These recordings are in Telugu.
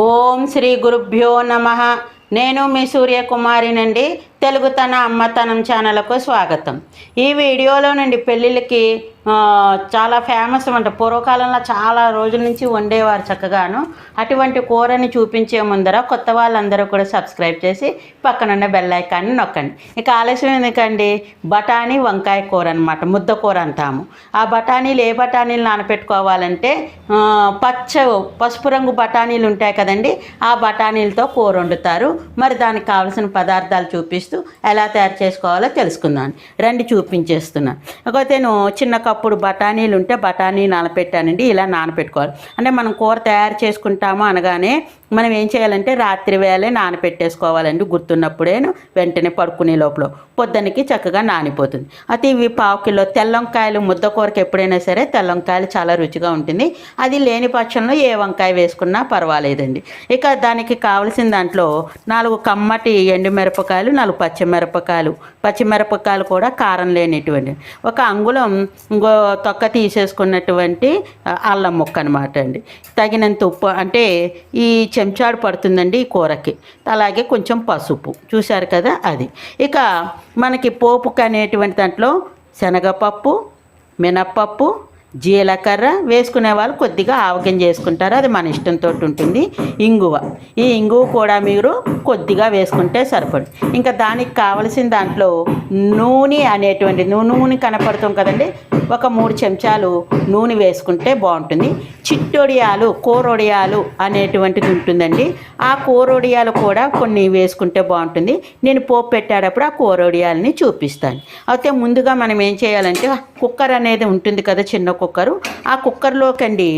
ఓం శ్రీ గురుభ్యో నమ. నేను మీ సూర్యకుమారినండి. తెలుగు తన అమ్మతనం ఛానల్కు స్వాగతం. ఈ వీడియోలో నుండి పెళ్ళిళ్ళకి చాలా ఫేమస్ అంట పూర్వకాలంలో చాలా రోజుల నుంచి వండేవారు చక్కగాను. అటువంటి కూరని చూపించే ముందర కొత్త వాళ్ళందరూ కూడా సబ్స్క్రైబ్ చేసి పక్కనున్న బెల్ ఐకాన్ని నొక్కండి. ఇక ఆలస్యం ఎందుకండి? బఠానీ వంకాయ కూర అనమాట ముద్ద కూర అంటాము. ఆ బఠానీలు ఏ బఠానీలు నానపెట్టుకోవాలంటే పచ్చ పసుపు రంగు బఠానీలు ఉంటాయి కదండి ఆ బఠానీలతో కూర వండుతారు. మరి దానికి కావాల్సిన పదార్థాలు చూపిస్తూ ఎలా తయారు చేసుకోవాలో తెలుసుకుందాం. రండి చూపించేస్తున్నాను కాకపోతే నేను చిన్న కప్పుడు బఠానీలు ఉంటే బఠానీ నానపెట్టానండి ఇలా నానపెట్టుకోవాలి. అంటే మనం కూర తయారు చేసుకుంటాము అనగానే మనం ఏం చేయాలంటే రాత్రి వేళే నానపెట్టేసుకోవాలండి గుర్తున్నప్పుడే వెంటనే పడుకునే లోపల. పొద్దునకి చక్కగా నానిపోతుంది. అయితే ఇవి పావు కిలో తెల్లంకాయలు ముద్ద కూరకి ఎప్పుడైనా సరే తెల్లంకాయలు చాలా రుచిగా ఉంటుంది. అది లేని పక్షంలో ఏ వంకాయ వేసుకున్నా పర్వాలేదండి. ఇక దానికి కావలసిన దాంట్లో నాలుగు కమ్మటి ఎండుమిరపకాయలు నాలుగు పచ్చిమిరపకాయలు. పచ్చిమిరపకాయలు కూడా కారం లేనిటువంటి ఒక అంగుళం ఇంకో తొక్క తీసేసుకున్నటువంటి అల్లం ముక్క అనమాట అండి. తగినంత ఉప్పు అంటే ఈ చెంచాడు పడుతుందండి ఈ కూరకి. అలాగే కొంచెం పసుపు చూశారు కదా అది. ఇక మనకి పోపుకు అనేటువంటి దాంట్లో శనగపప్పు మినప్పప్పు జీలకర్ర వేసుకునే వాళ్ళు కొద్దిగా ఆవగం చేసుకుంటారు. అది మన ఇష్టంతో ఉంటుంది. ఇంగువ ఈ ఇంగువ కూడా మీరు కొద్దిగా వేసుకుంటే సరిపడు. ఇంకా దానికి కావలసిన దాంట్లో నూనె అనేటువంటి నూనె కనపడుతుంది కదండి. ఒక మూడు చెంచాలు నూనె వేసుకుంటే బాగుంటుంది. చిట్టొడియాలు కూరొడియాలు అనేటువంటిది ఉంటుందండి. ఆ కూరొడియాలు కూడా కొన్ని వేసుకుంటే బాగుంటుంది. నేను పోపు పెట్టేటప్పుడు ఆ కూరొడియాలని చూపిస్తాను. అయితే ముందుగా మనం ఏం చేయాలంటే కుక్కర్ అనేది ఉంటుంది కదా చిన్న కుక్కరు ఆ కుక్కర్లోకండి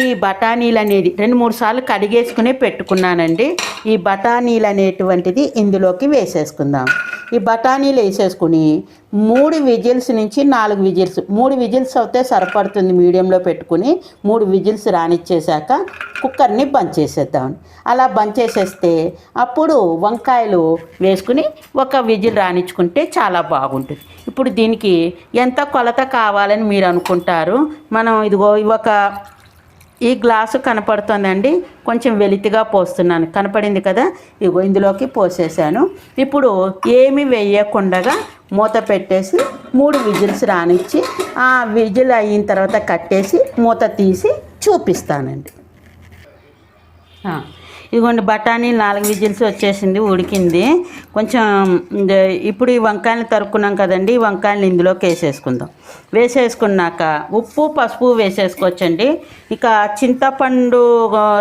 ఈ బఠానీలు అనేది రెండు మూడు సార్లు కడిగేసుకునే పెట్టుకున్నానండి. ఈ బఠానీలు అనేటువంటిది ఇందులోకి వేసేసుకుందాం. ఈ బఠానీలు వేసేసుకుని మూడు విజిల్స్ నుంచి నాలుగు విజిల్స్. మూడు విజిల్స్ అయితే సరిపడుతుంది మీడియంలో పెట్టుకుని మూడు విజిల్స్ రానిచ్చేసాక కుక్కర్ని బంద్ చేసేద్దాం. అలా బంద్ చేసేస్తే అప్పుడు వంకాయలు వేసుకుని ఒక విజిల్ రానిచ్చుకుంటే చాలా బాగుంటుంది. ఇప్పుడు దీనికి ఎంత కొలత కావాలని మీరు అనుకుంటారు? మనం ఇదిగో ఒక ఈ గ్లాసు కనపడుతుందండి. కొంచెం వెలితిగా పోస్తున్నాను. కనపడింది కదా? ఇగో ఇందులోకి పోసేసాను. ఇప్పుడు ఏమి వేయకుండా మూత పెట్టేసి మూడు విజిల్స్ రానిచ్చి ఆ విజిల్ అయిన తర్వాత కట్టేసి మూత తీసి చూపిస్తానండి. ఇదిగోండి బఠానీ నాలుగు విజిల్స్ వచ్చేసింది ఉడికింది. కొంచెం ఇప్పుడు ఈ వంకాయలు తరుక్కున్నాం కదండి ఈ వంకాయలు ఇందులోకి వేసేసుకుందాం. వేసేసుకున్నాక ఉప్పు పసుపు వేసేసుకోవచ్చండి. ఇక చింతపండు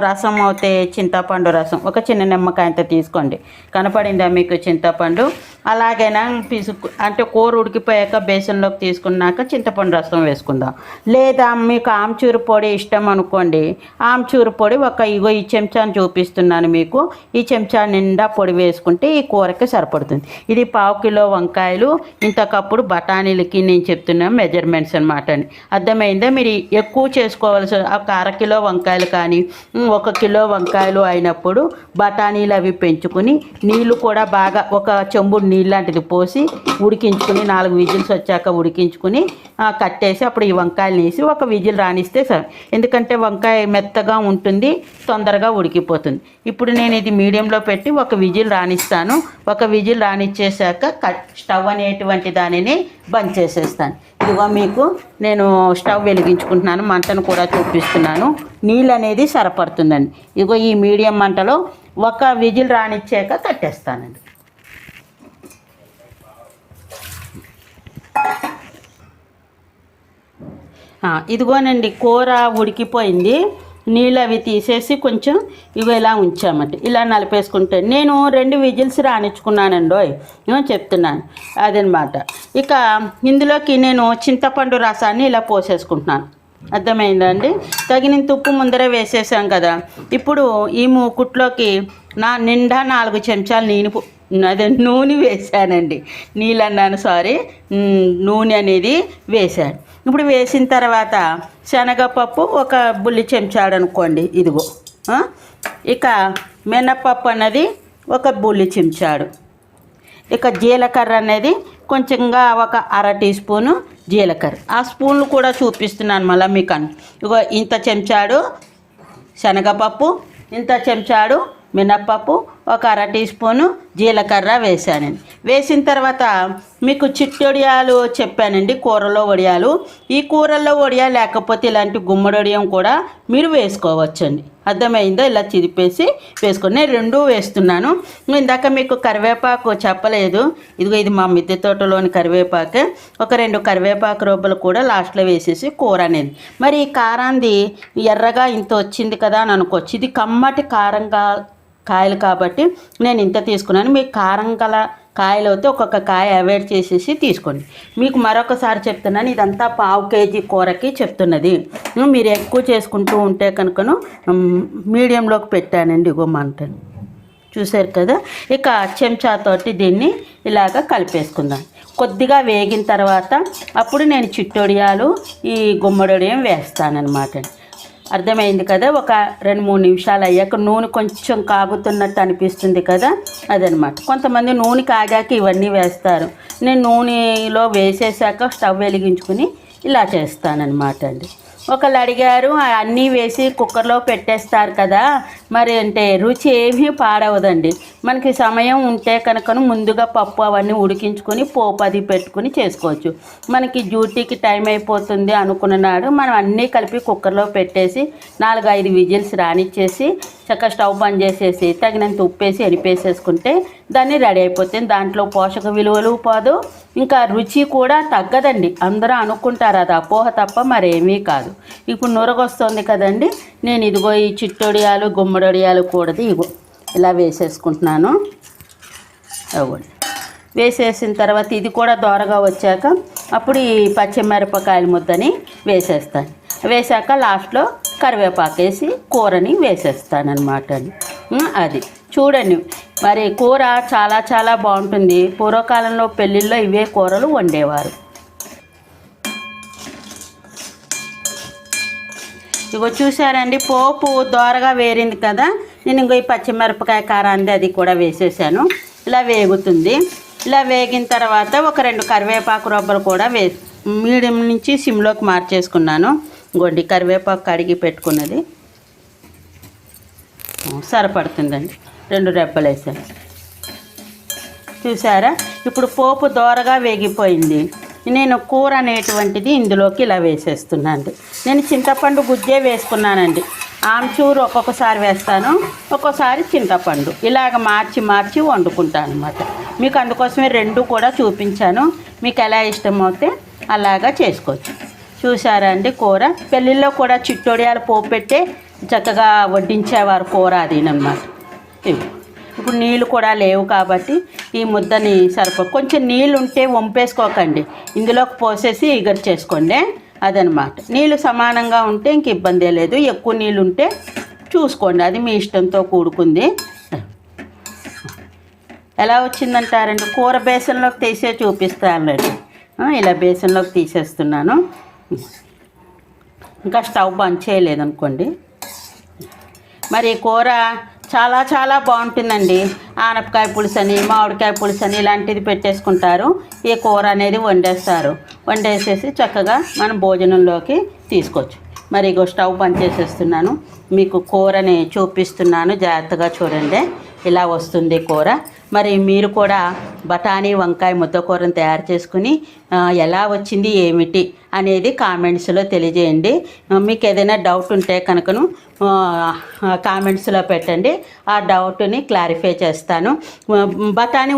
రసం అయితే చింతపండు రసం ఒక చిన్న నిమ్మకాయంతో తీసుకోండి. కనపడిందా మీకు చింతపండు? అలాగైనా పిసుకు అంటే కూర ఉడికిపోయాక బేసన్లోకి తీసుకున్నాక చింతపండు రసం వేసుకుందాం. లేదా మీకు ఆమ్చూరు పొడి ఇష్టం అనుకోండి. ఆమ్చూరు పొడి ఒక ఇగో ఈ చెంచాను చూపిస్తున్నాను మీకు. ఈ చెంచా నిండా పొడి వేసుకుంటే ఈ కూరకి సరిపడుతుంది. ఇది పావు కిలో వంకాయలు ఇంతకప్పుడు బఠానీలకి నేను చెప్తున్నాను మెజర్మెంట్స్ అనమాట అండి. అర్థమైందా? మీరు ఎక్కువ చేసుకోవాల్సి ఒక అర కిలో వంకాయలు కానీ ఒక కిలో వంకాయలు అయినప్పుడు బఠానీలు అవి పెంచుకుని నీళ్ళు కూడా బాగా ఒక చెంబుడు నీళ్ళు లాంటిది పోసి ఉడికించుకుని నాలుగు విజిల్స్ వచ్చాక ఉడికించుకుని కట్టేసి అప్పుడు ఈ వంకాయలు వేసి ఒక విజిల్ రానిస్తే సరే. ఎందుకంటే వంకాయ మెత్తగా ఉంటుంది తొందరగా ఉడికిపోతుంది. ఇప్పుడు నేను ఇది మీడియంలో పెట్టి ఒక విజిల్ రాణిస్తాను ఒక విజిల్ రాణిచ్చేసాక కట్ స్టవ్ అనేటువంటి దానిని బంద్ చేసేస్తాను. ఇదిగో మీకు నేను స్టవ్ వెలిగించుకుంటున్నాను. మంటను కూడా చూపిస్తున్నాను. నీళ్ళు అనేది సరపడుతుందండి. ఇదిగో ఈ మీడియం మంటలో ఒక విజిల్ రాణిచ్చాక కట్టేస్తానండి. ఇదిగోనండి కూర ఉడికిపోయింది. నీళ్ళు అవి తీసేసి కొంచెం ఇవి ఇలా ఉంచామట ఇలా నలిపేసుకుంటే నేను రెండు విజిల్స్ రానిచ్చుకున్నానండి ఓయ్. చెప్తున్నాను. అదనమాట. ఇక ఇందులోకి నేను చింతపండు రసాన్ని ఇలా పోసేసుకుంటున్నాను. అర్థమైందండి? తగినంత ఉప్పు ముందర వేసేసాం కదా. ఇప్పుడు ఈ మూకుట్లోకి నా నిండా నాలుగు చెంచాలు నేను అదే నూనె వేసానండి. నీళ్ళు అన్నాను సారీ నూనె అనేది వేసాను ఇప్పుడు వేసిన తర్వాత శనగపప్పు ఒక బుల్లి చెంచాడు అనుకోండి ఇదిగో. ఇక మినప్పప్పు అన్నది ఒక బుల్లి చెంచాడు. ఇక జీలకర్ర అనేది కొంచెంగా ఒక అర టీ స్పూను జీలకర్ర. ఆ స్పూన్లు కూడా చూపిస్తున్నాను మళ్ళీ మీకు ఇగో ఇంత చెంచాడు శనగపప్పు ఇంత చెంచాడు మినప్పప్పు ఒక అర టీ స్పూను జీలకర్ర వేశానండి. వేసిన తర్వాత మీకు చిట్టొడియాలు చెప్పానండి కూరలో వడియాలు ఈ కూరల్లో వడియా లేకపోతే ఇలాంటి గుమ్మడి వడియం కూడా మీరు వేసుకోవచ్చండి. అర్థమైందో? ఇలా చిదిపేసి వేసుకొని నేను రెండూ వేస్తున్నాను. ఇందాక మీకు కరివేపాకు చెప్పలేదు. ఇదిగో ఇది మా మిద్దె తోటలోని కరివేపాకు. ఒక రెండు కరివేపాకు రొబ్బలు కూడా లాస్ట్లో వేసేసి కూర అనేది. మరి ఈ కారాంది ఎర్రగా ఇంత వచ్చింది కదా అని అనుకోవచ్చు. ఇది కమ్మటి కారంగా కాయలు కాబట్టి నేను ఇంత తీసుకున్నాను. మీకు కారం గల కాయలు అయితే ఒక్కొక్క కాయ అవాయిడ్ చేసేసి తీసుకోండి. మీకు మరొకసారి చెప్తున్నాను ఇదంతా పావు కేజీ కూరకి చెప్తున్నది. మీరు ఎక్కువ చేసుకుంటూ ఉంటే కనుకను మీడియంలోకి పెట్టానండి ఇగో చూశారు కదా? ఇక చెంచాతోటి దీన్ని ఇలాగ కలిపేసుకుందాం. కొద్దిగా వేగిన తర్వాత అప్పుడు నేను చిట్టొడియాలు ఈ గుమ్మడొడియం వేస్తానన్నమాట. అర్థమైంది కదా? ఒక రెండు మూడు నిమిషాలు అయ్యాక నూనె కొంచెం కాగుతున్నట్టు అనిపిస్తుంది కదా? అదనమాట కొంతమంది నూనె కాగాక ఇవన్నీ వేస్తారు. నేను నూనెలో వేసేసాక స్టవ్ వెలిగించుకుని ఇలా చేస్తానన్నమాట అండి. ఒకళ్ళు అడిగారు అన్నీ వేసి కుక్కర్లో పెట్టేస్తారు కదా. మరి అంటే రుచి ఏమీ పాడవదండి. మనకి సమయం ఉంటే కనుక ముందుగా పప్పు అవన్నీ ఉడికించుకొని పోపు అది పెట్టుకుని చేసుకోవచ్చు. మనకి డ్యూటీకి టైం అయిపోతుంది అనుకున్న నాడు మనం అన్నీ కలిపి కుక్కర్లో పెట్టేసి నాలుగు ఐదు విజిల్స్ రానిచ్చేసి చక్కగా స్టవ్ బంద్ చేసేసి తగినంత ఉప్పేసి ఎరిపేసేసుకుంటే దాన్ని రెడీ అయిపోతుంది. దాంట్లో పోషక విలువలు పోదు. ఇంకా రుచి కూడా తగ్గదండి. అందరూ అనుకుంటారు అది అపోహ తప్ప మరేమీ కాదు. ఇప్పుడు నురగొస్తుంది కదండి. నేను ఇదిగో ఈ చిట్టొడియాలు గుమ్మడొడియాలు కూడది ఇగో ఇలా వేసేసుకుంటున్నాను. అవ్వండి. వేసేసిన తర్వాత ఇది కూడా దోరగా వచ్చాక అప్పుడు ఈ పచ్చిమిరపకాయల ముద్దని వేసేస్తాను. వేసాక లాస్ట్లో కరివేపాకేసి కూరని వేసేస్తాను అనమాట అది. చూడండి. మరి కూర చాలా చాలా బాగుంటుంది. పూర్వకాలంలో పెళ్ళిళ్ళలో ఇవే కూరలు వండేవారు. ఇగో చూసారండి పోపు దోరగా వేరింది కదా. నేను ఇంకో ఈ పచ్చిమిరపకాయ కారాన్ని అది కూడా వేసేసాను. ఇలా వేగుతుంది. ఇలా వేగిన తర్వాత ఒక రెండు కరివేపాకు రొబ్బలు కూడా వే మీడియం నుంచి సిమ్లోకి మార్చేసుకున్నాను. గొడ్డి కరివేపాకు కడిగి పెట్టుకున్నది. సరిపడుతుందండి. రెండు రెబ్బలు వేసాను చూసారా? ఇప్పుడు పోపు దోరగా వేగిపోయింది. నేను కూర అనేటువంటిది ఇందులోకి ఇలా వేసేస్తున్నాను నేను చింతపండు గుజ్జే వేసుకున్నానండి. ఆమ్చూరు ఒక్కొక్కసారి వేస్తాను ఒక్కోసారి చింతపండు. ఇలాగ మార్చి మార్చి వండుకుంటాను అనమాట మీకు అందుకోసమే రెండు కూడా చూపించాను. మీకు ఎలా ఇష్టమవుతే అలాగా చేసుకోవచ్చు. చూసారా అండి కూర? పెళ్ళిళ్ళలో కూడా చిట్టొడియాలు పోపు పెట్టే చక్కగా వడ్డించేవారు కూర అదినమాట ఇప్పుడు నీళ్ళు కూడా లేవు కాబట్టి ఈ ముద్దని సరిపో కొంచెం నీళ్ళు ఉంటే వంపేసుకోకండి ఇందులోకి పోసేసి ఇగర్ చేసుకోండి. అదనమాట. నీళ్ళు సమానంగా ఉంటే ఇంక ఇబ్బంది లేదు. ఎక్కువ నీళ్ళు ఉంటే చూసుకోండి. అది మీ ఇష్టంతో కూడుకుంది. ఎలా వచ్చిందంటారండి? కూర బేసన్లోకి తీసే చూపిస్తానండి ఇలా బేసన్లోకి తీసేస్తున్నాను. ఇంకా స్టవ్ బంద్ చేయలేదనుకోండి. మరి కూర చాలా చాలా బాగుంటుందండి. ఆనపకాయ పులుసు అని మామిడికాయ పులుసు అని ఇలాంటిది పెట్టేసుకుంటారు. ఈ కూర అనేది వండేస్తారు. వండేసేసి చక్కగా మనం భోజనంలోకి తీసుకోవచ్చు. మరి ఇగో స్టవ్ పనిచేసేస్తున్నాను చేసేస్తున్నాను. మీకు కూరని చూపిస్తున్నాను. జాగ్రత్తగా చూడండి. ఇలా వస్తుంది కూర. మరి మీరు కూడా బఠానీ వంకాయ ముద్దకూరను తయారు చేసుకుని ఎలా వచ్చింది ఏమిటి అనేది కామెంట్స్లో తెలియజేయండి. మీకు ఏదైనా డౌట్ ఉంటే కనుకను కామెంట్స్లో పెట్టండి. ఆ డౌట్ని క్లారిఫై చేస్తాను. ఆ, బఠానీ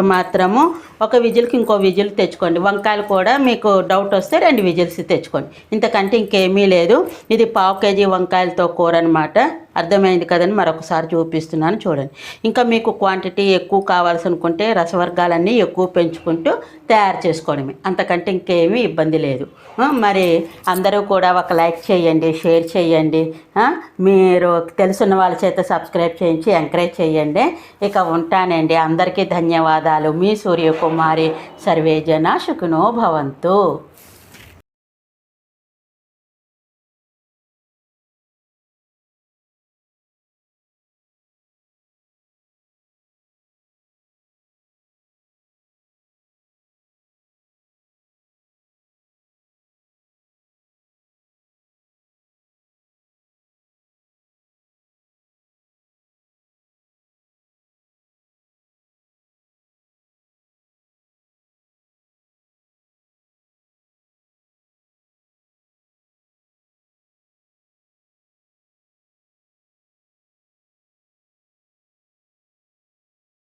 మాత్రము ఒక విజిల్కి ఇంకో విజిల్ తెచ్చుకోండి. వంకాయలు కూడా మీకు డౌట్ వస్తే రెండు విజిల్స్ తెచ్చుకోండి. ఇంతకంటే ఇంకేమీ లేదు. ఇది పావు కేజీ వంకాయలతో కూర అనమాట అర్థమైంది కదండి? మరొకసారి చూపిస్తున్నాను చూడండి. ఇంకా మీకు క్వాంటిటీ ఎక్కువ కావాల్సి అనుకుంటే రసవర్గాలన్నీ ఎక్కువ పెంచుకుంటూ తయారు చేస్తాను చేసుకోవడమే. అంతకంటే ఇంకేమీ ఇబ్బంది లేదు. మరి అందరూ కూడా ఒక లైక్ చేయండి షేర్ చేయండి. మీరు తెలుసున్న వాళ్ళ చేత సబ్స్క్రైబ్ చేయించి ఎంకరేజ్ చేయండి. ఇక ఉంటానండి. అందరికీ ధన్యవాదాలు. మీ సూర్యకుమారి సర్వేజన శుకునో భవంతు.